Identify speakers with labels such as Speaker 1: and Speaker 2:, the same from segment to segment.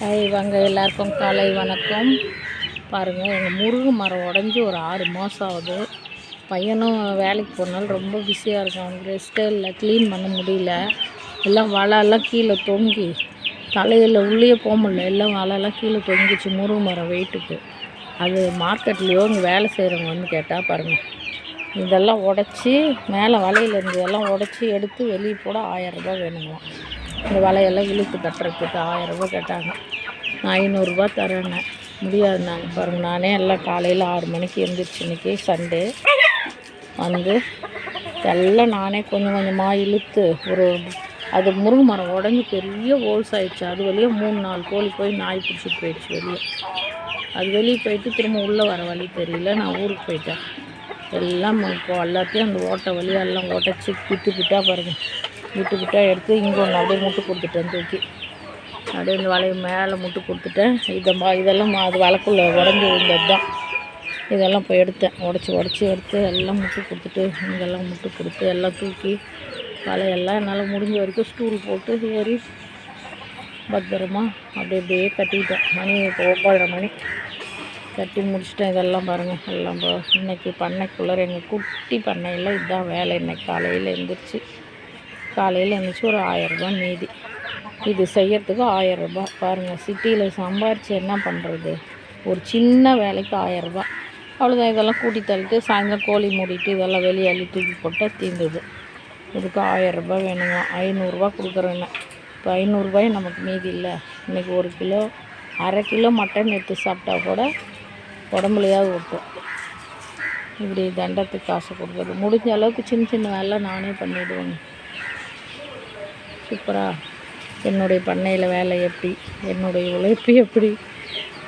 Speaker 1: Hi வாங்க எல்லாருக்கும் காலை வணக்கம். பாருங்கள் எங்கள் முருகு மரம் உடஞ்சி ஒரு ஆறு மாதம் ஆகுது. பையனும் வேலைக்கு போனாலும் ரொம்ப பிஸியாக இருக்கும் அவனுக்கு ரெஸ்ட்டே இல்லை க்ளீன் பண்ண முடியல. எல்லாம் வலையெல்லாம் கீழே தொங்கி தலையில் உள்ளே போக முடியல. எல்லாம் வலையெல்லாம் கீழே தொங்கிச்சு முருகு மரம் வெயிட்டுக்கு அது மார்க்கெட்லேயோ இங்கே வேலை செய்கிறவங்க வந்து கேட்டால் பாருங்கள் இதெல்லாம் உடச்சி மேலே வலையில் இருந்ததெல்லாம் உடச்சி எடுத்து வெளியே போட ஆயரரூபா வேணுங்களாம் இந்த வலையெல்லாம் இழுத்து கட்டுறதுக்கு ஆயரரூபா கேட்டாங்க. நான் ஐநூறுரூவா தரேன்னேன் முடியாது நான் பாருங்கள் நானே எல்லாம் காலையில் ஆறு மணிக்கு எழுந்திரிச்சு இன்றைக்கி சண்டே. வந்து எல்லாம் நானே கொஞ்சம் கொஞ்சமாக இழுத்து ஒரு அது முருங்கை மரம் உடஞ்சி பெரிய ஹோல்ஸ் ஆயிடுச்சு. அது வெளியே மூணு நாலு கோழி போய் நாய் பிடிச்சிட்டு போயிடுச்சு வெளியே. அது வெளியே போயிட்டு திரும்ப உள்ளே வர வழி தெரியல. நான் ஊருக்கு போயிட்டேன். எல்லாம் இப்போ எல்லாத்தையும் அந்த ஓட்டை வழியாக எல்லாம் உடச்சி விட்டு பிட்டா பாருங்கள் விட்டு விட்டா எடுத்து இங்கே ஒன்று அப்படியே முட்டு கொடுத்துட்டேன் தூக்கி அப்படியே இந்த வலையை மேலே முட்டு கொடுத்துட்டேன் இதை மா இதெல்லாம் மா- அது வலைக்குள்ளே உடஞ்சி இருந்தது தான் இதெல்லாம் இப்போ எடுத்தேன். உடச்சி உடச்சி எடுத்து எல்லாம் முட்டு கொடுத்துட்டு இங்கெல்லாம் முட்டு கொடுத்து எல்லாம் தூக்கி வலையெல்லாம் என்னால் முடிஞ்ச வரைக்கும் ஸ்டூல் போட்டு ஏறி பத்திரமா அப்படி அப்படியே கட்டிக்கிட்டேன் மணி இப்போ ஒம்பதரை மணி. கட்டி முடிச்சிட்டேன். இதெல்லாம் பாருங்கள் எல்லாம் இப்போ இன்னைக்கு பண்ணைக்குள்ளே எங்கள் குட்டி பண்ணையில் இதுதான் வேலை. இன்னைக்கு காலையில் எழுந்திரிச்சு காலையில் எழுந்திரிச்சு ஒரு ஆயரரூபா மீதி. இது செய்யறதுக்கு ஆயரரூபா. பாருங்கள் சிட்டியில் சம்பாரித்து என்ன பண்ணுறது ஒரு சின்ன வேலைக்கு ஆயரரூபா. அவ்வளோதான் இதெல்லாம் கூட்டி தள்ளிட்டு சாயந்தரம் கோழி மூடிட்டு இதெல்லாம் வெளியே அள்ளி தூக்கி போட்டால் தீர்ந்துது இதுக்கு ஆயரரூபா வேணுங்க ஐநூறுரூவா கொடுக்குறேன்னு இப்போ ஐநூறுரூபாயும் நமக்கு மீதி இல்லை. இன்றைக்கி ஒரு கிலோ அரை கிலோ மட்டன் எடுத்து சாப்பிட்டா கூட உடம்புலையாவது ஒட்டும். இப்படி தண்டத்துக்கு காசு கொடுக்குறது. முடிஞ்ச அளவுக்கு சின்ன சின்ன வேலை நானே பண்ணிவிடுவேங்க சூப்பராக என்னுடைய பண்ணையில் வேலை எப்படி? என்னுடைய உழைப்பு எப்படி?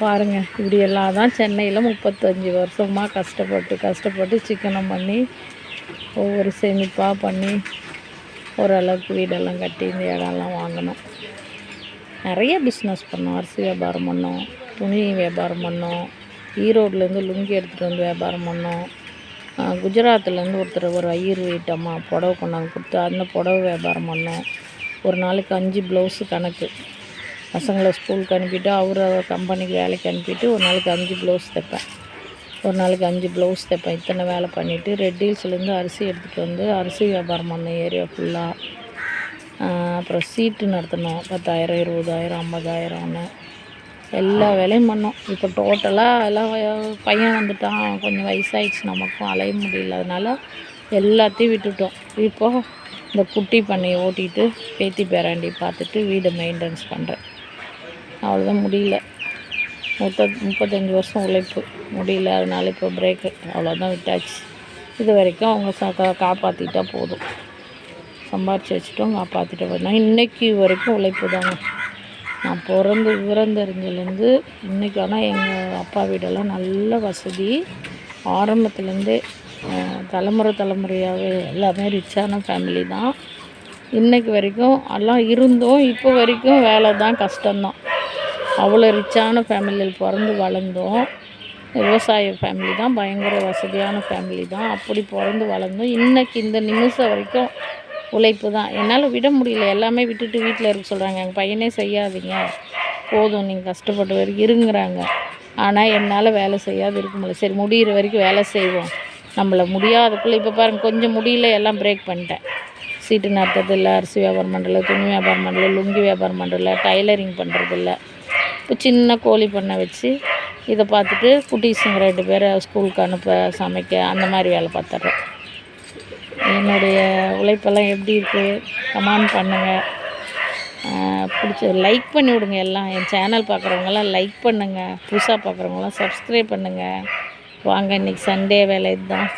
Speaker 1: பாருங்கள் இப்படியெல்லாம் தான் சென்னையில் முப்பத்தஞ்சு வருஷமாக கஷ்டப்பட்டு கஷ்டப்பட்டு சிக்கனம் பண்ணி ஒவ்வொரு சேமிப்பாக பண்ணி ஓரளவுக்கு வீடெல்லாம் கட்டி இந்த இடம்லாம் வாங்கினோம். நிறைய பிஸ்னஸ் பண்ணோம். அரிசி வியாபாரம் பண்ணோம். துணி வியாபாரம் பண்ணோம். ஈரோட்லேருந்து லுங்கி எடுத்துகிட்டு வந்து வியாபாரம் பண்ணோம். குஜராத்லேருந்து ஒருத்தர் ஒரு ஐயர் வீட்டம்மா புடவை கொண்டாந்து கொடுத்து அந்த புடவை வியாபாரம் பண்ணோம். ஒரு நாளைக்கு அஞ்சு ப்ளவுஸு கணக்கு. பசங்களை ஸ்கூலுக்கு அனுப்பிட்டு அவரை கம்பெனிக்கு வேலைக்கு அனுப்பிட்டு ஒரு நாளைக்கு அஞ்சு ப்ளவுஸ் தைப்பேன். ஒரு நாளைக்கு அஞ்சு ப்ளவுஸ் தைப்பேன். இத்தனை வேலை பண்ணிவிட்டு ரெட் ஹில்ஸ்லேருந்து அரிசி எடுத்துகிட்டு வந்து அரிசி வியாபாரம் பண்ண ஏரியா ஃபுல்லாக அப்புறம் சீட்டு நடத்தினோம் பத்தாயிரம் இருபதாயிரம் ஐம்பதாயிரம்னு. எல்லா வேலையும் பண்ணோம். இப்போ டோட்டலாக எல்லாம் பையன் வந்துட்டான். கொஞ்சம் வயசாயிடுச்சு நமக்கும் அலைய முடியல. அதனால் எல்லாத்தையும் விட்டுட்டோம். இப்போ இந்த குட்டி பண்ணையை ஓட்டிட்டு பேத்தி பேராண்டி பார்த்துட்டு வீடை மெயின்டெனன்ஸ் பண்ணுறேன் அவ்வளோதான் முடியல. முப்பத் முப்பத்தஞ்சு வருஷம் உழைப்பு. முடியல அதனால இப்போ பிரேக்கு அவ்வளோதான் விட்டாச்சு. இது வரைக்கும் அவங்க சா காப்பாற்றிட்டா போதும். சம்பாரித்து வச்சுட்டோம் காப்பாற்றிட்டு போதும். இன்னைக்கு வரைக்கும் உழைப்பு தாங்க. நான் பிறந்து விவரந்தறிஞ்சிலேருந்து இன்றைக்கி ஆனால் எங்கள் அப்பா வீடெல்லாம் நல்ல வசதி. ஆரம்பத்துலேருந்தே தலைமுறை தலைமுறையாகவே எல்லாமே ரிச்சான ஃபேமிலி தான். இன்றைக்கு வரைக்கும் எல்லாம் இருந்தோம் இப்போ வரைக்கும் வேலை தான் கஷ்டம்தான். அவ்வளோ ரிச்சான ஃபேமிலியில் பிறந்து வளர்ந்தோம். விவசாய ஃபேமிலி தான் பயங்கர வசதியான ஃபேமிலி தான். அப்படி பிறந்து வளர்ந்தோம். இன்றைக்கி இந்த நிமிஷம் வரைக்கும் உழைப்பு தான். என்னால் விட முடியல. எல்லாமே விட்டுட்டு வீட்டில் இருக்க சொல்கிறாங்க எங்கள் பையனே செய்யாதீங்க. போதும் நீங்கள் கஷ்டப்பட்டு வரைக்கும் இருங்கிறாங்க. ஆனால் என்னால் வேலை செய்யாது இருக்க முடியல. சரி முடிகிற வரைக்கும் வேலை செய்வோம். நம்மளை முடியாதக்குள்ளே இப்போ பாருங்கள் கொஞ்சம் முடியல எல்லாம் பிரேக் பண்ணிட்டேன். சீட்டு நடத்துறது இல்லை அரிசி வியாபாரம் பண்ணுறதில்ல துணி வியாபாரம் பண்ணுறதில்ல லுங்கி வியாபாரம் பண்ணுறதில்ல டைலரிங் பண்ணுறதில்ல இப்போ சின்ன கோழி பண்ணை வச்சு இதை பார்த்துட்டு குட்டீஸுங்க ரெண்டு பேரை ஸ்கூலுக்கு அனுப்ப சமைக்க அந்த மாதிரி வேலை பார்த்துட்றேன். என்னுடைய உழைப்பெல்லாம் எப்படி இருக்குது கமெண்ட் பண்ணுங்கள் பிடிச்ச லைக் பண்ணி விடுங்க எல்லாம். என் சேனல் பார்க்குறவங்கெல்லாம் லைக் பண்ணுங்கள் புதுசாக பார்க்குறவங்களாம் சப்ஸ்கிரைப் பண்ணுங்கள் வாங்க இன்றைக்கி சண்டே வேலை இதுதான்.